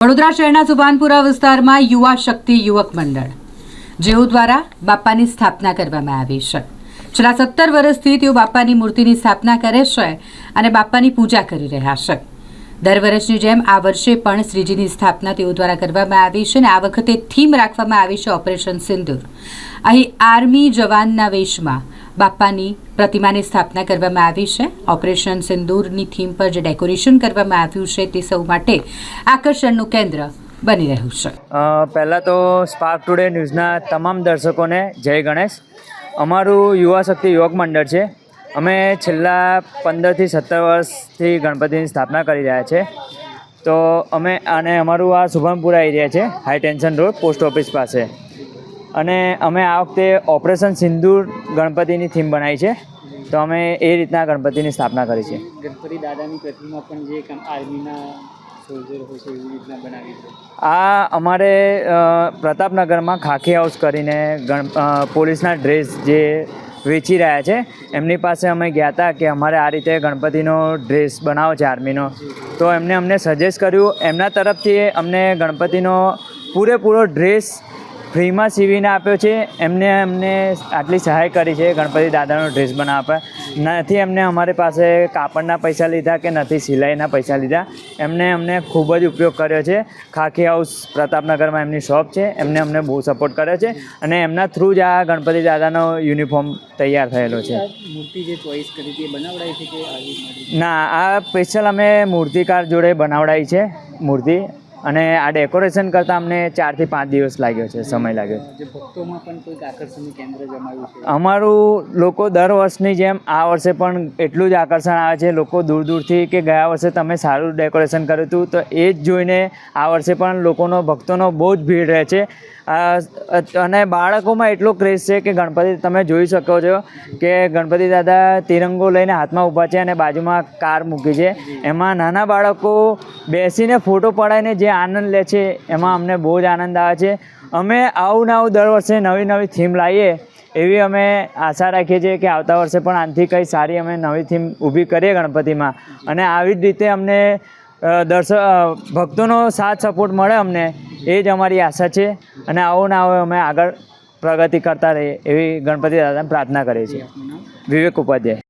વડોદરા શહેરના સુભાનપુરા વિસ્તારમાં યુવા શક્તિ યુવક મંડળ, જેઓ દ્વારા બાપાની સ્થાપના કરવામાં આવી છે. છેલ્લા સત્તર વર્ષથી તેઓ બાપાની મૂર્તિની સ્થાપના કરે છે અને બાપાની પૂજા કરી રહ્યા છે. દર વર્ષની જેમ આ વર્ષે પણ શ્રીજીની સ્થાપના તેઓ દ્વારા કરવામાં આવી છે અને આ વખતે થીમ રાખવામાં આવી છે ઓપરેશન સિંદૂર. અહીં આર્મી જવાનના વેશમાં બાપાની પ્રતિમાની સ્થાપના કરવામાં આવી છે. ઓપરેશન સિંદૂરની થીમ પર જે ડેકોરેશન કરવામાં આવ્યું છે તે સૌ માટે આકર્ષણનું કેન્દ્ર બની રહ્યું છે. પહેલાં તો સ્પાર્ક ટુડે ન્યૂઝના તમામ દર્શકોને જય ગણેશ. અમારું યુવા શક્તિ યુવક મંડળ છે. અમે છેલ્લા પંદરથી સત્તર વર્ષથી ગણપતિની સ્થાપના કરી રહ્યા છે. તો અમે અને અમારું આ શુભમપુરા એરિયા છે high tension road post office પાસે. અને અમે આ વખતે ઓપરેશન સિંદૂર ગણપતિની થીમ બનાવી છે. તો અમે એ રીતના ગણપતિની સ્થાપના કરી છે. ગણપતિ દાદાની પ્રતિમા પણ જે આર્મીના આ અમારે પ્રતાપનગરમાં ખાખી હાઉસ કરીને ગણ પોલીસના ડ્રેસ જે વેચી રહ્યા છે. એમની પાસે અમે ગયા હતા કે અમારે આ રીતે ગણપતિનો ડ્રેસ બનાવો છે આર્મીનો. તો એમને અમને સજેસ્ટ કર્યું, એમના તરફથી અમને ગણપતિનો પૂરેપૂરો ડ્રેસ ફ્રીમાં સીવીને આપ્યો છે. એમને અમને આટલી સહાય કરી છે. ગણપતિ દાદાનો ડ્રેસ બનાવવા પર. નથી એમને અમારી પાસે કાપડના પૈસા લીધા કે નથી સિલાઈના પૈસા લીધા. એમને અમને ખૂબ જ ઉપયોગ કર્યો છે. ખાખી હાઉસ પ્રતાપનગરમાં એમની શોપ છે. એમને અમને બહુ સપોર્ટ કર્યો છે. અને એમના થ્રુ જ આ ગણપતિ દાદાનો યુનિફોર્મ તૈયાર થયેલો છે. મૂર્તિ જે ચોઈસ કરી હતી બનાવડાવી છે કે ના આ સ્પેશિયલ અમે મૂર્તિકાર જોડે બનાવડાવી છે મૂર્તિ. અને આ ડેકોરેશન કરતાં અમને ચારથી પાંચ દિવસ લાગ્યો છે સમય લાગ્યો છે. ભક્તોમાં પણ કોઈક આકર્ષણનું કેન્દ્ર જમાવ્યું છે? અમારું લોકો દર વર્ષની જેમ આ વર્ષે પણ એટલું જ આકર્ષણ આવે છે લોકો દૂર દૂરથી કે ગયા વર્ષે તમે સારું ડેકોરેશન કર્યું હતું તો એ જ જોઈને આ વર્ષે પણ લોકોનો ભક્તોનો બહુ જ ભીડ રહે છે. અને બાળકોમાં એટલો ક્રેઝ છે કે ગણપતિ તમે જોઈ શકો છો કે ગણપતિ દાદા તિરંગો લઈને હાથમાં ઊભા છે અને બાજુમાં કાર મૂકી છે. એમાં નાના બાળકો બેસીને ફોટો પડાવીને જે આનંદ લે છે એમાં અમને બહુ જ આનંદ આવે છે. અમે આવું ને આવું દર વર્ષે નવી નવી થીમ લાવીએ એવી અમે આશા રાખીએ છીએ કે આવતા વર્ષે પણ આનાથી કંઈ સારી અમે નવી થીમ ઊભી કરીએ ગણપતિમાં. અને આવી જ રીતે અમને દર્શક ભક્તોનો સાથ સપોર્ટ મળે અમને એ જ અમારી આશા છે. અને આવું ને આવે અમે આગળ પ્રગતિ કરતા રહીએ એવી ગણપતિ દાદાને પ્રાર્થના કરીએ છીએ. વિવેક ઉપાધ્યાય.